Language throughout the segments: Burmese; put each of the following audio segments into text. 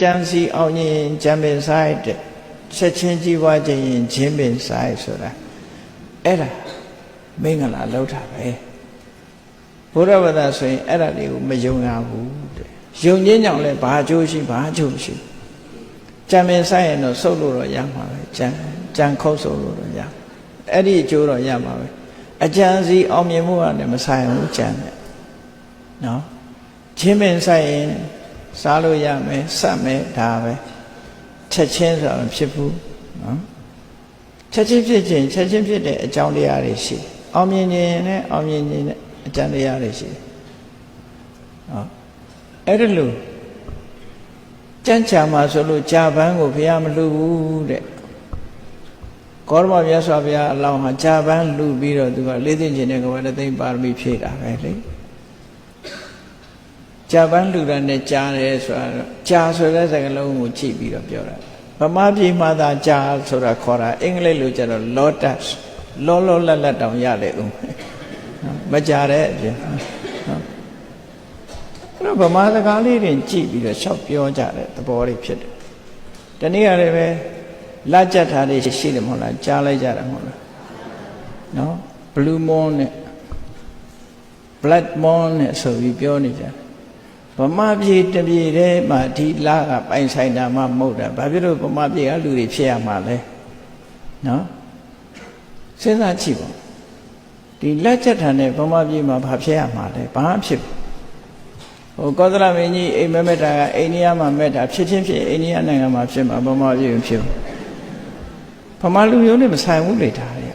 ကြံစီအောင်ရင်ကြံပင်ဆိုင်တဲ့ချက်ချင်းကြီးပွားခြင်းရင်ချင်းပင်ဆိုင်ဆိုတာအဲ့ဒါမင်္ဂလာလောက်တာပဲဘုရားဝတ္တဆိုရင်အဲ့ဒါတွေကိုမယုံရဘူးတဲ့ယုံခြင်းကြောင့်လည်းဘာအကျိုးရှိဘာအကျိုးမရှိကြံပင်ဆိုင်ရင်တော့စုပ်လို့တော့ရမှာပဲကြံကြံခုတ်စုပ်လို့တော့ရအဲ့ဒီအကျိုးတော့ရမှာပဲအကြံစီအောင်မြင်မှုကလည်းမဆိုင်ဘူးကြံတယ်နော်ချင်းပင်ဆိုင်ရင် စားလို့ရမယ်စက်မယ်ဒါပဲချက်ချင်းဆိုတာမဖြစ်ဘူးနော်ချက်ချင်းဖြစ်ခြင်းချက်ချင်းဖြစ်တဲ့အကြောင်းတရားတွေရှိအောင်မြင်ခြင်းနဲ့အောင်မြင်ခြင်းနဲ့အကျံတရားတွေရှိနော်အဲ့ဒါလို့ကြံ့ချာမှာဆိုလို့ကြာပန်းကိုဘုရားမလှူဘူးတဲ့ကောရမမြတ်စွာဘုရားအလောင်းဟာကြာပန်းလှူပြီးတော့သူကလေးသိင်ခြင်းနဲ့ကဘာတသိမ့်ပါရမီဖြည့်တာပဲလေ ကြာပန်းလှူတာနဲ့ကြားတယ်ဆိုတာကြာဆိုတဲ့စကားလုံးကိုကြည့်ပြီးတော့ပြောတာဗမာပြည်မှာသာကြာဆိုတာခေါ်တာအင်္ဂလိပ်လိုကျတော့ lotus လောလောလတ်လတ်တောင်ရတယ်ဦးမကြာတဲ့အပြင်နော်အဲ့တော့ဗမာစကားလေးတွေကြည့်ပြီးတော့ရှောက်ပြောကြတဲ့သဘောတွေဖြစ်တယ်။ဒီနေ့ကလည်းပဲလက်ကြက်ထားတွေရှိတယ်မဟုတ်လားကြားလိုက်ကြတာမဟုတ်လား။နော် blue moon နဲ့ black moon နဲ့ဆိုပြီးပြောနေကြတယ်။ ဗမာပြည်တပြည်တည်းမှာဒီလကပိုင်ဆိုင်တာမှမဟုတ်တာ။ဘာဖြစ်လို့ဗမာပြည်ကလူတွေဖြစ်ရမှာလဲ။နော်စဉ်းစားကြည့်ပါဒီလက်ချက်ထန်တဲ့ဗမာပြည်မှာဘာဖြစ်ရမှာလဲ။ဘာဖြစ်ဘူးဟိုကောသလမင်းကြီးအိမ်မက်မက်တာကအိန္ဒိယမှာမက်တာဖြစ်ချင်းဖြစ်အိန္ဒိယနိုင်ငံမှာဖြစ်မှာဗမာပြည်မဖြစ်ဘူးဗမာလူမျိုးနဲ့မဆိုင်ဘူးလေဒါတွေက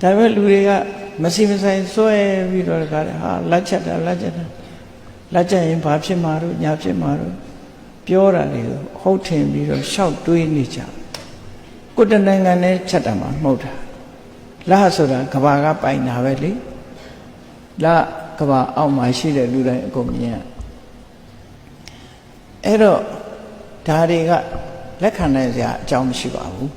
ဒါပေမဲ့လူတွေကမစီမဆိုင်စွဲပြီးတော့ခါတယ်ဟာလက်ချက်တာလက်ချက်တာ လက်ချက်ရင်ဘာဖြစ်မှာတော့ညာဖြစ်မှာတော့ပြောတာလေဟုတ်ထင်ပြီးတော့ရှောက်တွေးနေကြကိုတနိုင်ငံနဲ့ချက်တာမှာမဟုတ်တာလာဆိုတာကဘာကပိုင်တာပဲလေလာကဘာအောက်မှာရှိတဲ့လူတိုင်းအကုန်မြင်ရအဲ့တော့ဒါတွေကလက်ခံနိုင်စရာအကြောင်းမရှိပါဘူး